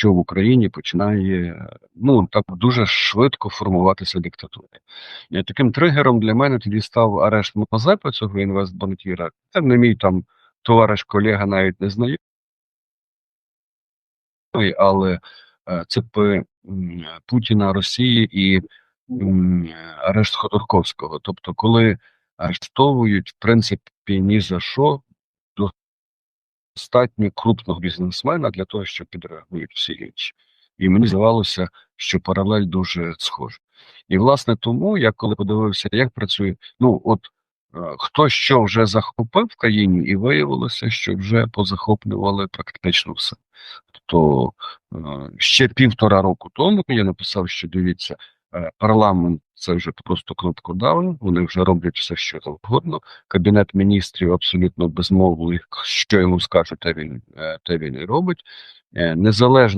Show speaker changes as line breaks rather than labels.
що в Україні починає ну так дуже швидко формуватися диктатура. Таким тригером для мене тоді став арешт Мазепи, цього інвестбанкіра. Це не мій там товариш, колега, навіть не знайомий, але е, це п- м, Путіна, Росії і арешт Ходорковського. Тобто, коли арештовують, в принципі, ні за що достатньо крупного бізнесмена для того, щоб підреагують всі інші. І мені здавалося, що паралель дуже схожа. І власне тому я коли подивився, як працює, ну от е, хто що вже захопив в країні, і виявилося, що вже позахоплювали практично все. То е, ще півтора року тому я написав, що дивіться, парламент це вже просто кнопкодаун, вони вже роблять все, що завгодно. Кабінет міністрів абсолютно безмовний, що йому скажуть, те він, е, те він і робить. Е, Незалежно